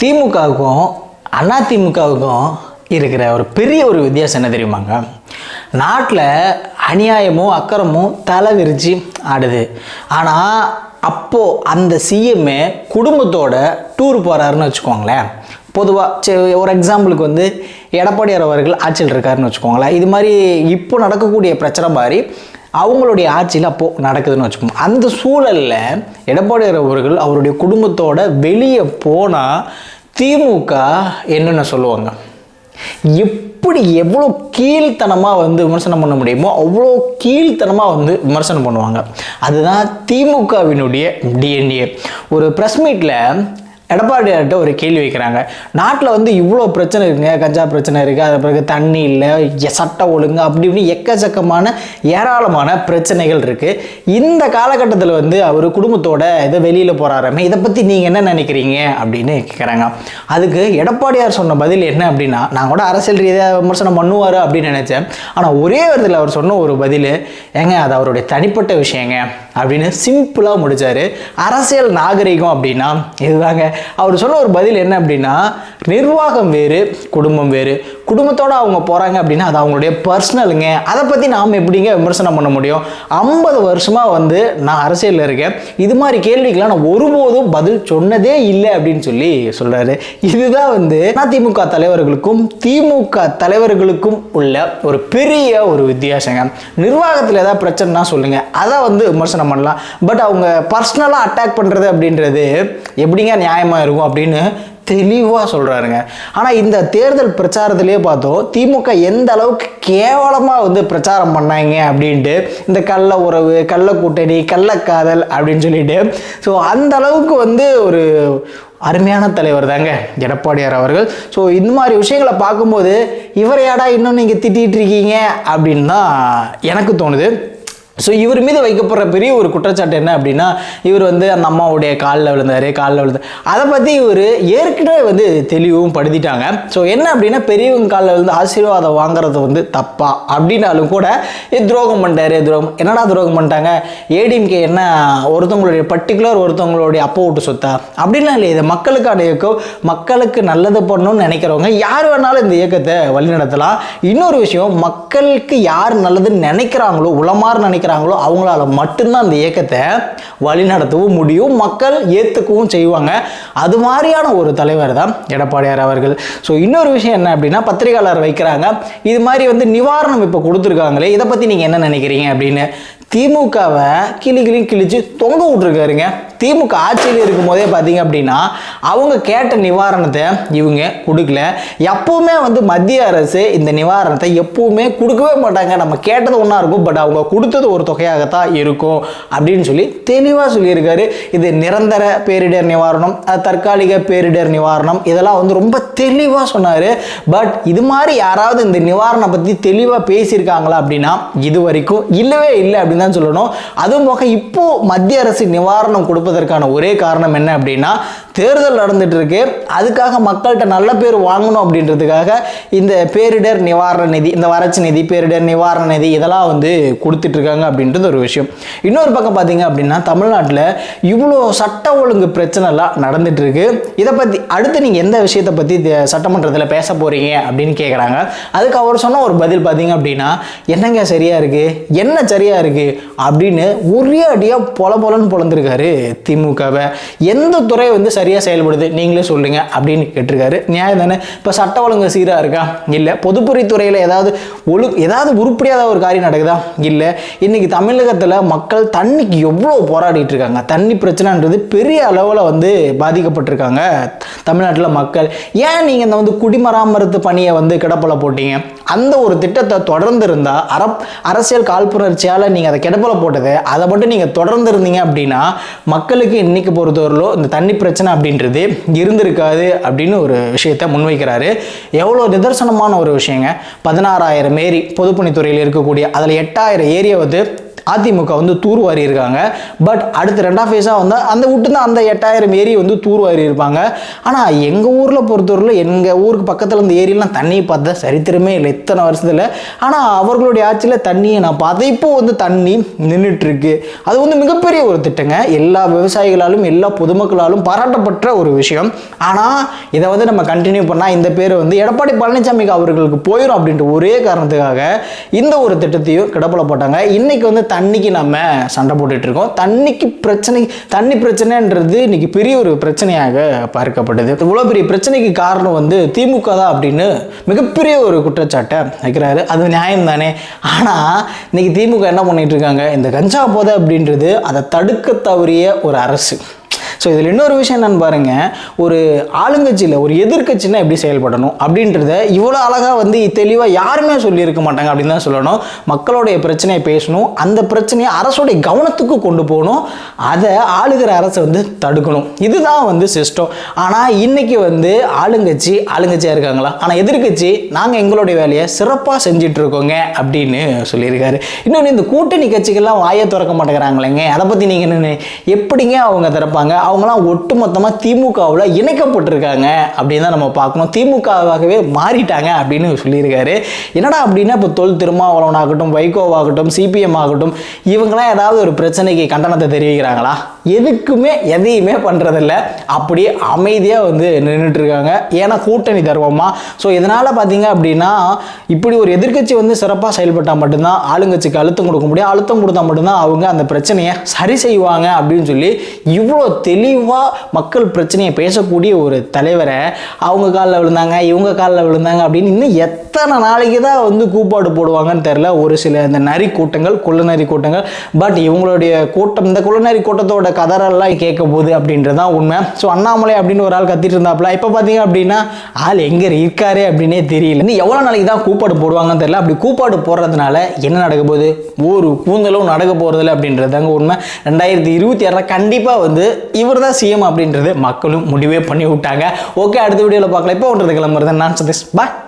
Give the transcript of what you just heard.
திமுகவுக்கும் அதிமுகவுக்கும் இருக்கிற ஒரு பெரிய ஒரு வித்தியாசம் என்ன தெரியுமாங்க? நாட்டில் அநியாயமும் அக்கறமும் தலை விரிச்சு ஆடுது. ஆனால் அப்போது அந்த சிஎம்ஏ குடும்பத்தோட டூர் போகிறாருன்னு வச்சுக்கோங்களேன். பொதுவாக சரி ஒரு எக்ஸாம்பிளுக்கு வந்து எடப்பாடியார் அவர்கள் ஆட்சியில் இருக்காருன்னு வச்சுக்கோங்களேன். இது மாதிரி இப்போ நடக்கக்கூடிய பிரச்சனை மாதிரி அவங்களுடைய ஆட்சியில் அப்போது நடக்குதுன்னு வச்சுக்கோங்க. அந்த சூழலில் எடப்பாடியார் அவர்கள் அவருடைய குடும்பத்தோட வெளியே போனால் திமுக என்னென்ன சொல்லுவாங்க? எப்படி எவ்வளோ கீழ்த்தனமாக வந்து விமர்சனம் பண்ண முடியுமோ அவ்வளோ கீழ்த்தனமாக வந்து விமர்சனம் பண்ணுவாங்க. அதுதான் திமுகவினுடைய டிஎன்ஏ ஒரு ப்ரெஸ் மீட்டில் எடப்பாடியார்கிட்ட ஒரு கேள்வி வைக்கிறாங்க. நாட்டில் வந்து இவ்வளோ பிரச்சனை இருக்குங்க. கஞ்சா பிரச்சனை இருக்குது அது பிறகு தண்ணி இல்லை. சட்ட ஒழுங்கு அப்படி இப்படி எக்கச்சக்கமான ஏராளமான பிரச்சனைகள் இருக்குது இந்த காலகட்டத்தில் வந்து அவர் குடும்பத்தோட இதை வெளியில் போகிறாராமே இதை பற்றி நீங்கள் என்ன நினைக்கிறீங்க? அப்படின்னு கேட்குறாங்க அதுக்கு எடப்பாடியார் சொன்ன பதில் என்ன அப்படின்னா நான் கூட அரசியல் ரீதியாக விமர்சனம் பண்ணுவார் அப்படின்னு நினச்சேன். ஆனால் ஒரே விதத்தில் அவர் சொன்ன ஒரு பதில் ஏங்க அது அவருடைய தனிப்பட்ட விஷயங்க அப்படின்னு சிம்பிளாக முடித்தார் அரசியல் நாகரிகம் அப்படின்னா இதுதாங்க. அவர் சொன்ன ஒரு பதில் என்ன அப்படின்னா நிர்வாகம் வேறு குடும்பம் வேறு. குடும்பத்தோடு அவங்க போகிறாங்க அப்படின்னா அது அவங்களுடைய பர்சனலுங்க அதை பற்றி நாம் எப்படிங்க விமர்சனம் பண்ண முடியும்? ஐம்பது வருஷமாக வந்து நான் அரசியலில் இருக்கேன். இது மாதிரி கேள்விக்கெல்லாம் நான் ஒருபோதும் பதில் சொன்னதே இல்லை அப்படின்னு சொல்லி சொல்கிறாரு இதுதான் வந்து அதிமுக தலைவர்களுக்கும் திமுக தலைவர்களுக்கும் உள்ள ஒரு பெரிய ஒரு வித்தியாசங்க. நிர்வாகத்தில் ஏதாவது பிரச்சனைனா சொல்லுங்கள் அதை வந்து விமர்சனம் பண்ணலாம். பட் அவங்க பர்சனலாக அட்டாக் பண்ணுறது அப்படின்றது எப்படிங்க நியாயம் நியாயமாக இருக்கும் அப்படின்னு தெளிவாக சொல்கிறாருங்க ஆனால் இந்த தேர்தல் பிரச்சாரத்திலே பார்த்தோம் திமுக எந்த அளவுக்கு கேவலமாக வந்து பிரச்சாரம் பண்ணாங்க அப்படின்ட்டு இந்த கள்ள உறவு கள்ள கூட்டணி கள்ளக்காதல் அப்படின்னு சொல்லிட்டு. ஸோ அந்த அளவுக்கு வந்து ஒரு அருமையான தலைவர் தாங்க எடப்பாடியார் அவர்கள். ஸோ இந்த மாதிரி விஷயங்களை பார்க்கும்போது இவரையாடா இன்னும் நீங்கள் திட்டிகிட்டு இருக்கீங்க அப்படின்னு தான் எனக்கு தோணுது. ஸோ இவர் மீது வைக்கப்படுற பெரிய ஒரு குற்றச்சாட்டு என்ன அப்படின்னா இவர் வந்து அந்த அம்மாவுடைய காலில் விழுந்தார் காலில் விழுந்தார் அதை பற்றி இவர் ஏற்கனவே வந்து தெளிவும் படுத்திட்டாங்க. ஸோ என்ன அப்படின்னா பெரியவங்க காலில் விழுந்து ஆசீர்வாதம் வாங்குறது வந்து தப்பா அப்படின்னாலும் கூட இது துரோகம் பண்ணிட்டாரு துரோகம். என்னடா துரோகம் பண்ணிட்டாங்க? ஏடிஎம்கே என்ன ஒருத்தவங்களுடைய பர்டிகுலர் ஒருத்தவங்களுடைய அப்போ விட்டு சொத்தா? அப்படின்லாம் இல்லை இது மக்களுக்கான இயக்கம் மக்களுக்கு நல்லது பண்ணணும்னு நினைக்கிறவங்க யார் வேணாலும் இந்த இயக்கத்தை வழிநடத்தலாம். இன்னொரு விஷயம் மக்களுக்கு யார் நல்லதுன்னு நினைக்கிறாங்களோ உளமாறு நினைக்கிறாங்களோ அவங்களால மட்டும்தான் அந்த இயக்கத்தை வழிநடத்தவும் முடியும். மக்கள் ஏற்றுக்கவும் செய்வாங்க. அது மாதிரியான ஒரு தலைவர் தான் எடப்பாடியார் அவர்கள். ஸோ இன்னொரு விஷயம் என்ன அப்படின்னா பத்திரிகையாளர் வைக்கிறாங்க. இது மாதிரி வந்து நிவாரணம் இப்போ கொடுத்துருக்காங்களே இதை பற்றி நீங்கள் என்ன நினைக்கிறீங்க அப்படின்னு திமுகவை கிளி கிளி கிழிச்சு தொங்க விட்ருக்காருங்க திமுக ஆட்சியில் இருக்கும் போதே பார்த்தீங்க அப்படின்னா அவங்க கேட்ட நிவாரணத்தை இவங்க கொடுக்கல. எப்பவுமே வந்து மத்திய அரசு இந்த நிவாரணத்தை எப்பவுமே கொடுக்கவே மாட்டாங்க. நம்ம கேட்டது ஒன்றா இருக்கும் பட் அவங்க கொடுத்தது ஒரு தொகையாகத்தான் இருக்கும் அப்படின்னு சொல்லி தெளிவாக சொல்லியிருக்காரு. இது நிரந்தர பேரிடர் நிவாரணம் தற்காலிக பேரிடர் நிவாரணம் இதெல்லாம் வந்து ரொம்ப தெளிவாக சொன்னார். பட் இது மாதிரி யாராவது இந்த நிவாரணம் பற்றி தெளிவாக பேசியிருக்காங்களா அப்படின்னா இது வரைக்கும் இல்லவே இல்லை அப்படின்னு தான் சொல்லணும். அதுவும் போக இப்போ மத்திய அரசு நிவாரணம் கொடுப்பதற்கான ஒரே காரணம் என்ன அப்படின்னா தேர்தல் நடந்துட்டு இருக்கு அதுக்காக மக்கள்கிட்ட நல்ல பேர் வாங்கணும் அப்படின்றதுக்காக இந்த பேரிடர் நிவாரண நிதி இந்த வறட்சி நிதி பேரிடர் நிவாரண நிதி இதெல்லாம் வந்து கொடுத்துட்டு இருக்காங்க அப்படின்றது ஒரு விஷயம். இன்னொரு பக்கம் பார்த்தீங்க அப்படின்னா தமிழ்நாட்டில் இவ்வளோ சட்ட ஒழுங்கு பிரச்சனைலாம் நடந்துட்டு இருக்கு இதை பற்றி அடுத்து நீங்கள் எந்த விஷயத்தை பற்றி சட்டமன்றத்தில் பேச போறீங்க அப்படின்னு கேட்குறாங்க அதுக்கு அவர் சொன்ன ஒரு பதில் பார்த்தீங்க அப்படின்னா என்னங்க சரியா இருக்கு? என்ன சரியா இருக்கு? அப்படின்னு ஒரே அடியாக பொல பொலன்னு பொழந்திருக்காரு திமுகவை. எந்த துறை வந்து சரியாக செயல்படுது நீங்களே சொல்லுங்க அப்படின்னு கேட்டிருக்காரு. நியாயம் தானே? இப்போ சட்ட ஒழுங்கு சீராக இருக்கா? இல்லை. பொதுப்பணித்துறையில் ஏதாவது ஒழு ஏதாவது உருப்படியாத ஒரு காரியம் நடக்குதா? இல்லை. இன்னைக்கு தமிழகத்தில் மக்கள் தண்ணிக்கு எவ்வளோ போராடிட்டு இருக்காங்க? தண்ணி பிரச்சனைன்றது பெரிய அளவில் வந்து பாதிக்கப்பட்டிருக்காங்க தமிழ்நாட்டில் மக்கள். ஏன் நீங்கள் இந்த வந்து குடிமராமரத்து பணியை வந்து கிடப்பில் போட்டீங்க? அந்த ஒரு திட்டத்தை தொடர்ந்து இருந்தால் அரப் அரசியல் காழ்ப்புணர்ச்சியால் நீங்கள் அதை கிடப்பில் போட்டது அதை மட்டும் நீங்கள் தொடர்ந்து இருந்தீங்க அப்படின்னா மக்களுக்கு இன்னைக்கு பொறுத்தவரையிலும் இந்த தண்ணி பிரச்சனை அப்படின்றது இருந்திருக்காது அப்படின்னு ஒரு விஷயத்தை முன்வைக்கிறாரு. எவ்வளோ நிதர்சனமான ஒரு விஷயங்க. பதினாறாயிரம் ஏரி பொதுப்பணித்துறையில் இருக்கக்கூடிய அதில் எட்டாயிரம் ஏரியை வந்து அதிமுக வந்து தூர்வாரி இருக்காங்க பட் அடுத்து ரெண்டாம் ஃபேஸாக வந்து அந்த விட்டு தான் அந்த எட்டாயிரம் ஏரி வந்து தூர்வாரி இருப்பாங்க ஆனால் எங்கள் ஊரில் பொறுத்தவரையில் எங்கள் ஊருக்கு பக்கத்தில் இந்த ஏரியெல்லாம் தண்ணியை பார்த்தா சரித்திரமே இல்லை இத்தனை வருஷத்தில். ஆனால் அவர்களுடைய ஆட்சியில் தண்ணியை நான் பார்த்தேன். இப்போ வந்து தண்ணி நின்றுட்டுருக்கு அது வந்து மிகப்பெரிய ஒரு திட்டங்க. எல்லா விவசாயிகளாலும் எல்லா பொதுமக்களாலும் பாராட்டப்பட்ட ஒரு விஷயம். ஆனால் இதை வந்து நம்ம கண்டினியூ பண்ணால் இந்த பேர் வந்து எடப்பாடி பழனிசாமிக்கு அவர்களுக்கு போயிடும் அப்படின்ற ஒரே காரணத்துக்காக இந்த ஒரு திட்டத்தையும் கிடப்பில் போட்டாங்க. இன்னைக்கு வந்து தண்ணிக்கு நம்ம சண்டை போட்டுட்டு இருக்கோம். தண்ணிக்கு பிரச்சனை தண்ணி பிரச்சனைன்றது இன்னைக்கு பெரிய ஒரு பிரச்சனையாக பார்க்கப்படுது இவ்வளோ பெரிய பிரச்சனைக்கு காரணம் வந்து திமுக தான் அப்படின்னு மிகப்பெரிய ஒரு குற்றச்சாட்டை வைக்கிறாரு. அது நியாயம் தானே ஆனால் இன்னைக்கு திமுக என்ன பண்ணிட்டு இருக்காங்க? இந்த கஞ்சா போதை அப்படின்றது அதை தடுக்க தவறிய ஒரு அரசு. ஸோ இதில் இன்னொரு விஷயம் என்னன்னு பாருங்க. ஒரு ஆளுங்கட்சியில் ஒரு எதிர்க்கட்சினா எப்படி செயல்படணும்? அப்படின்றத இவ்வளோ அழகாக வந்து தெளிவாக யாருமே சொல்லியிருக்க மாட்டாங்க அப்படின்னு தான் சொல்லணும். மக்களுடைய பிரச்சனையை பேசணும். அந்த பிரச்சனையை அரசுடைய கவனத்துக்கு கொண்டு போகணும். அதை ஆளுகிற அரசை வந்து தடுக்கணும். இதுதான் வந்து சிஸ்டம் ஆனால் இன்றைக்கி வந்து ஆளுங்கட்சி ஆளுங்கட்சியாக இருக்காங்களா? ஆனால் எதிர்க்கட்சி நாங்கள் எங்களுடைய வேலையை சிறப்பாக செஞ்சுட்டு இருக்கோங்க அப்படின்னு சொல்லியிருக்காரு. இன்னொன்று இந்த கூட்டணி கட்சிகள்லாம் வாயை திறக்க மாட்டேங்கிறாங்களேங்க. அதை பற்றி நீங்கள் என்னென்ன எப்படிங்க அவங்க திறப்பாங்க? அவங்களாம் ஒட்டுமொத்தமாக திமுகவில் இணைக்கப்பட்டிருக்காங்க அப்படின்னு தான் நம்ம பார்க்கணும். திமுகவாகவே மாறிட்டாங்க அப்படின்னு சொல்லியிருக்காரு. என்னடா அப்படின்னா இப்போ தொல் திருமாவளவன் ஆகட்டும் வைகோவாகட்டும் சிபிஎம் ஆகட்டும் இவங்களாம் ஏதாவது ஒரு பிரச்சனைக்கு கண்டனத்தை தெரிவிக்கிறாங்களா? எதுக்குமே எதையுமே பண்ணுறதில்ல அப்படியே அமைதியாக வந்து நின்றுட்டு இருக்காங்க ஏன்னா கூட்டணி தருவோமா? ஸோ இதனால் பார்த்தீங்க அப்படின்னா இப்படி ஒரு எதிர்க்கட்சி வந்து சிறப்பாக செயல்பட்டால் மட்டும்தான் ஆளுங்கட்சிக்கு அழுத்தம் கொடுக்க முடியும். அழுத்தம் கொடுத்தா மட்டும்தான் அவங்க அந்த பிரச்சனையை சரி செய்வாங்க அப்படின்னு சொல்லி இவ்வளோ தெளிவாக மக்கள் பிரச்சனையை பேசக்கூடிய ஒரு தலைவரை அவங்க காலில் விழுந்தாங்க இவங்க காலில் விழுந்தாங்க அப்படின்னு இன்னும் எத்தனை நாளைக்கு தான் வந்து கூப்பாடு போடுவாங்கன்னு தெரில ஒரு சில இந்த நரி கூட்டங்கள் குள்ளநரி கூட்டங்கள். பட் இவங்களுடைய கூட்டம் இந்த குள்ளநரி கூட்டத்தோட கதறெல்லாம் கேட்க போகுது அப்படின்றது தான் உண்மை. ஸோ அண்ணாமலை அப்படின்னு ஒரு ஆள் கத்திட்டு இருந்தாப்புல இப்போ பார்த்தீங்க அப்படின்னா ஆள் எங்கே இருக்காரு அப்படின்னே தெரியல. இன்னும் எவ்வளோ நாளைக்கு தான் கூப்பாடு போடுவாங்கன்னு தெரில அப்படி கூப்பாடு போடுறதுனால என்ன நடக்க போகுது? ஒரு கூந்தலும் நடக்க போகிறதில்ல அப்படின்றது தாங்க உண்மை. ரெண்டாயிரத்தி இருபத்தி ஆறில் கண்டிப்பாக வந்து இவர் தான் சிஎம் அப்படின்றது மக்களும் முடிவே பண்ணி விட்டாங்க ஓகே அடுத்த வீடியோவில் பார்க்கலாம். இப்போ ஒன்றது கிளம்புறது நான் சதீஷ். பாய்